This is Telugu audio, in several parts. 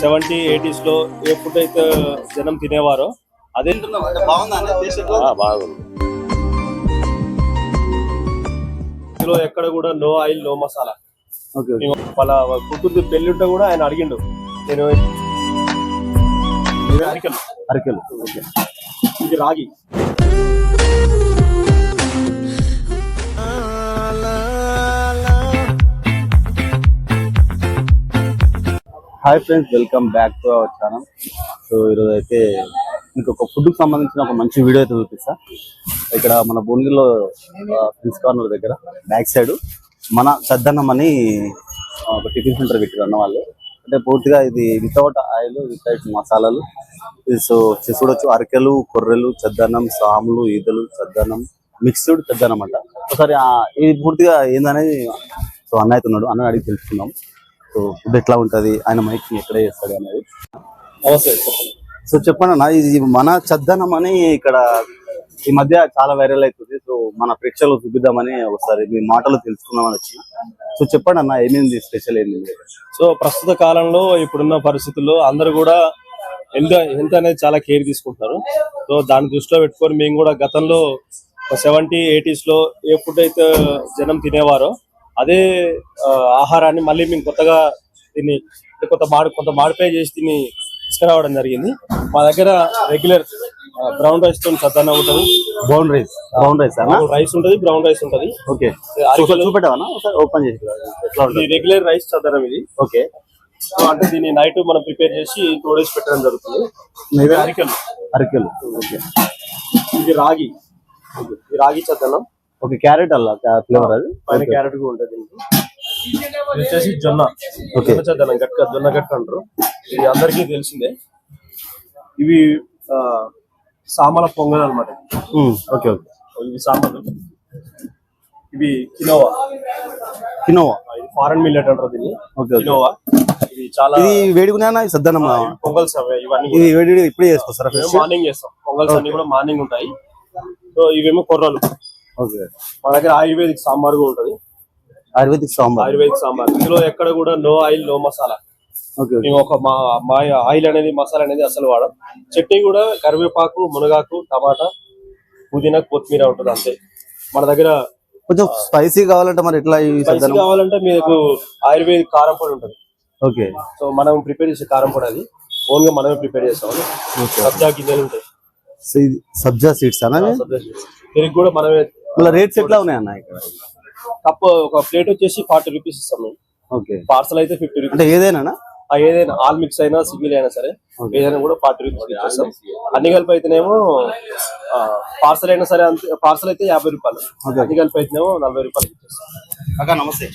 సెవెంటీ ఎయిటీస్లో ఏ ఫుడ్ అయితే జనం తినేవారో అదే బాగుంది ఇందులో ఎక్కడ కూడా నో ఆయిల్ నో మసాలా. వాళ్ళ కూతురు పెళ్ళి ఉంటే కూడా ఆయన అడిగిండు. నేను అరికెలు. అరకెలు. ఇది రాగి. Hi friends welcome back to our channel so ఈరోజు అయితే మీకు ఒక ఫుడ్కి సంబంధించిన ఒక మంచి వీడియో అయితే చూపిస్తా. ఇక్కడ మన భువనగిరిలో ఫ్రెండ్స్ కార్నర్ దగ్గర బ్యాక్ సైడ్ మన సద్దన్నం అని ఒక టిఫిన్ సెంటర్ పెట్టారు అన్న వాళ్ళు అంటే పూర్తిగా ఇది వితౌట్ ఆయిల్ వితౌట్ మసాలాలు. సో చూడొచ్చు అరకెలు కొర్రెలు చద్దన్నం సాములు ఈదలు చద్దన్నం మిక్స్డ్ చద్దన్నం అంట. ఒకసారి ఇది పూర్తిగా ఏందనేది సో అన్న అయితే ఉన్నాడు అన్న అడిగి తెలుసుకుందాం. ఫుడ్ ఎట్లా ఉంటది? ఆయన మైక్ ఎక్కడ చేస్తాడు అనేది. సో చెప్పండి అన్న ఇది మన చద్దనం అని ఇక్కడ ఈ మధ్య చాలా వైరల్ అవుతుంది. సో మన ప్రేక్షకులు చూపిద్దామని ఒకసారి మీ మాటలు తెలుసుకుందామని వచ్చిన. సో చెప్పండి అన్న ఏమేమి స్పెషల్ ఏంది సో ప్రస్తుత కాలంలో ఇప్పుడున్న పరిస్థితుల్లో అందరూ కూడా హెల్త్ హెల్త్ అనేది చాలా కేర్ తీసుకుంటున్నారు సో దాన్ని దృష్టిలో పెట్టుకొని మేము కూడా గతంలో సెవెంటీ ఎయిటీస్లో ఏ ఫుడ్ అయితే జనం తినేవారో అదే ఆహారాన్ని మళ్ళీ మేము కొత్తగా దీన్ని కొత్త మాడి కొంత మాడిఫై చేసి దీన్ని తీసుకురావడం జరిగింది. మా దగ్గర రెగ్యులర్ బ్రౌన్ రైస్తో సద్దన్న ఉంటుంది. Brown rice brown rice rice ఉంటుంది బ్రౌన్ రైస్ ఉంటుంది. ఓకే ఓపెన్ చేసి రెగ్యులర్ రైస్ చద్దనం ఇది ఓకే అంటే దీన్ని నైట్ మనం ప్రిపేర్ చేసి టూ డేస్ పెట్టడం జరుగుతుంది. అరికెలు. అరకెలు. ఓకే ఇది రాగి. రాగి చద్దనం ఓకే క్యారెట్ అల్ల ఫ్లేవర్ అది? పైన క్యారెట్ కూడా ఉంటుంది ఇది వచ్చేసి జొన్న. Okay. జొన్న గట్క జొన్న గట్క అంటారు. ఇది అందరికీ తెలిసిందే. ఇవి ఆ, సామల పొంగల్ అనమాట ఓకే ఓకే. ఇవి సామలు ఇవి కినోవా. కినోవా? ఇది ఫారెన్ మిల్లెట్ అంటారు దీన్ని. Okay okay. కినోవా. ఇది చాలా ఇది సద్దనం పొంగల్స్ ఇవన్నీ ఇది వేడి ఇప్పుడే ఫ్రెష్ మార్నింగ్ చేస్తాం. పొంగల్స్ అన్ని కూడా మార్నింగ్ ఉంటాయి. సో ఇవేమో కొర్రలు. ఓకే. మన దగ్గర ఆయుర్వేదిక్ సాంబార్ కూడా ఉంటది. ఆయుర్వేదిక్ సాంబార్. ఆయుర్వేదిక్ సాంబార్. ఇందులో ఎక్కడ కూడా నో ఆయిల్ నో మసాలా. మేము ఒక మా మా ఆయిల్ అనేది మసాలా అనేది అసలు వాడం చట్నీ కూడా కరివేపాకు మునగాకు టమాటా పుదీనా కొత్తిమీర ఉంటుంది అంతే. మన దగ్గర కొంచెం స్పైసీ కావాలంటే మరి ఎట్లా స్పైసీ కావాలంటే మీకు ఆయుర్వేదిక్ కారం పొడి ఉంటుంది. ఓకే. సో మనం ప్రిపేర్ చేసే కారం పొడి అది. ఓన్గా మనమే ప్రిపేర్ చేస్తాం ఓకే సబ్జా గింజలు ఉంటాయి. సబ్జా సీడ్స్. దీనికి కూడా మనమే మళ్ళీ రేట్స్ ఎట్లా ఉన్నాయి అన్న? ఇక్కడ కప్ ఒక ప్లేట్ వచ్చేసి ఫార్టీ రూపీస్ ఇస్తాం మేము. ఓకే. పార్సల్ అయితే ఫిఫ్టీ రూపీస్. అంటే ఏదైనా ఆ ఏదైనా ఆల్ మిక్స్ అయినా సింగిల్ అయినా సరే ఏదైనా కూడా ఫార్టీ రూపీస్ ఇచ్చేస్తాం. అన్ని కలిపి అయితేనేమో పార్సల్ అయినా సరే అంతే పార్సల్ అయితే యాభై రూపాయలు. అన్ని కలిపి అయితేనేమో నలభై రూపాయలు ఇచ్చేస్తాం. అక్క నమస్తే.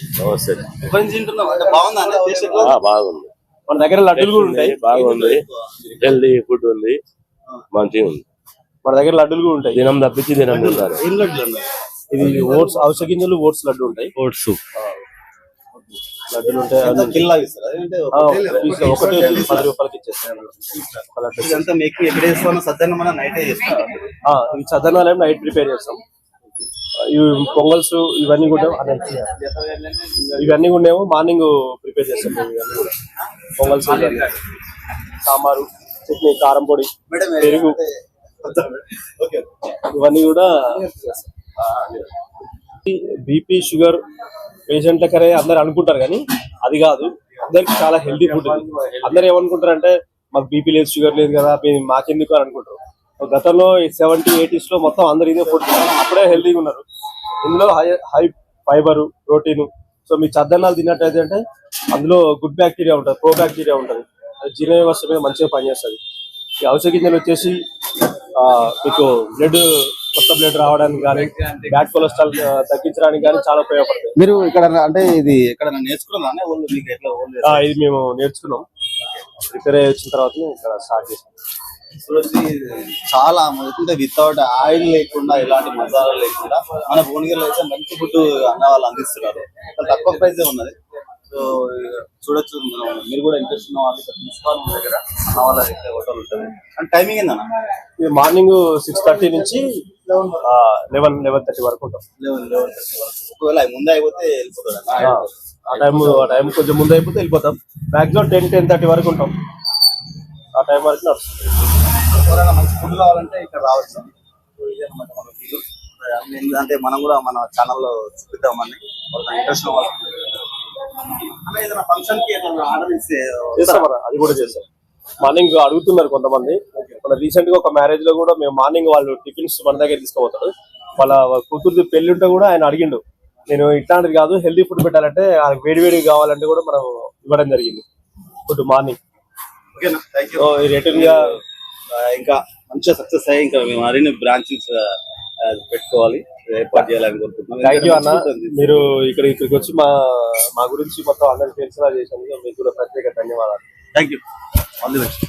బాగుంది మన దగ్గర లడ్డూలు కూడా ఉంటాయి. బాగుంది. హెల్దీ ఫుడ్ ఉంది. మంచిగా ఉంది. మన దగ్గర లడ్డూలు కూడా ఉంటాయి. దినం తప్పించి దినం తింటారు ఏం లడ్డు అన్న? ఇది ఓట్స్ అవసర గింజలు ఓట్స్ లడ్డు ఉంటాయి. ఓట్స్ లడ్డూలు ఉంటాయి కిల్లా ఇస్తారు? ఒకటి పది రూపాయలకి ఇచ్చేస్తాం ఒక లడ్డు. ఇదంతా మేకింగ్ ఎక్కడ చేస్తామో సద్దనం మన నైటే చేస్తాం ఆ, ఇవి చదనాలేమో నైట్ ప్రిపేర్ చేస్తాం. ఇవి పొంగల్స్ ఇవన్నీ కూడా ఇవన్నీ కూడా ఏమో మార్నింగ్ ప్రిపేర్ చేస్తాం మేము ఇవన్నీ కూడా. పొంగల్స్. సాంబారు చట్నీ కారం పొడి పెరుగు. ఇవన్నీ కూడా బీపీ షుగర్ పేషెంట్లకరే అందరు అనుకుంటారు కానీ అది కాదు. అందరికి చాలా హెల్దీ ఫుడ్ అందరు ఏమనుకుంటారు అంటే మాకు బీపీ లేదు షుగర్ లేదు కదా మాకెందుకు అని అనుకుంటారు. గతంలో సెవెంటీ ఎయిటీస్లో మొత్తం అందరు ఇదే ఫుడ్ అప్పుడే హెల్దీగా ఉన్నారు. ఇందులో high high fibre protein so మీ చద్దన్నాలు తిన్నట్టయితే అంటే అందులో గుడ్ బ్యాక్టీరియా ఉంటుంది ప్రో బ్యాక్టీరియా ఉంటుంది. అది జీర్ణ వ్యవస్థ మీద మంచిగా పనిచేస్తుంది. ఈ ఔషధ గింజలు వచ్చేసి ఆ, మీకు బ్లడ్ కొత్త బ్లడ్ రావడానికి కానీ బ్యాడ్ కొలెస్ట్రాల్ తగ్గించడానికి కానీ చాలా ఉపయోగపడతాయి. మీరు ఇక్కడ అంటే ఇది ఇక్కడ ఆ, ఇది మేము నేర్చుకున్నాం. ప్రిపేర్ అయ్యి వచ్చిన తర్వాత ఇక్కడ స్టార్ట్ చేసాం. చాలా ఎందుకంటే వితౌట్ ఆయిల్ లేకుండా ఎలాంటి మసాలా లేకుండా మన భువనగిరిలో అయితే మంచి ఫుడ్ అన్న వాళ్ళు అందిస్తున్నారు. తక్కువ ప్రైస్ ఉన్నది. చూడొచ్చు. మీరు కూడా ఇంట్రెస్ట్ ఉన్న వాళ్ళు మన దగ్గర వాళ్ళ హోటల్ ఉంటుంది అండ్ టైమింగ్ ఏందన్న? ఇది మార్నింగ్ సిక్స్ థర్టీ నుంచి లెవెన్ లెవెన్ థర్టీ వరకు ఉంటాం. లెవెన్ లెవెన్ ఒకవేళ ముందే అయిపోతే వెళ్ళిపోతుంది అన్న ఆ, టైం ఆ టైం కొంచెం ముందు అయిపోతే వెళ్ళిపోతాం. మాక్సిమం టెన్ టెన్ థర్టీ వరకు ఉంటాం. ఆ టైం వరకు నడుస్తుంది. ఎవరైనా మంచి ఫుడ్ కావాలంటే ఇక్కడ రావచ్చు. అన్నమాట మన వీడియో ఎందుకంటే మనం కూడా మన ఛానల్లో చూపిద్దామని ఇంట్రెస్ట్ అది కూడా చేస్తాం. మార్నింగ్ అడుగుతున్నారు కొంతమంది. మన రీసెంట్గా ఒక మ్యారేజ్లో కూడా మేము మార్నింగ్ వాళ్ళు టిఫిన్స్ మన దగ్గర తీసుకుపోతారు. వాళ్ళ కూతురుది పెళ్ళి ఉంటే కూడా ఆయన అడిగిండు నేను ఇట్లాంటిది కాదు హెల్దీ ఫుడ్ పెట్టాలంటే వాళ్ళకి వేడి వేడి కావాలంటే కూడా మనం ఇవ్వడం జరిగింది. ఫుడ్ మార్నింగ్ రిటర్న్గా ఇంకా మంచిగా సక్సెస్ అయ్యి ఇంకా మేము మరిన్ని బ్రాంచెస్ పెట్టుకోవాలి. ఏర్పాటు చేయాలని కోరుకుంటున్నాం. మీరు ఇక్కడ ఇక్కడికి వచ్చి మా మా గురించి మొత్తం అందరికి తెలిసేలా చేసినందుకు మీకు కూడా ప్రత్యేక ధన్యవాదాలు. Thank you all the best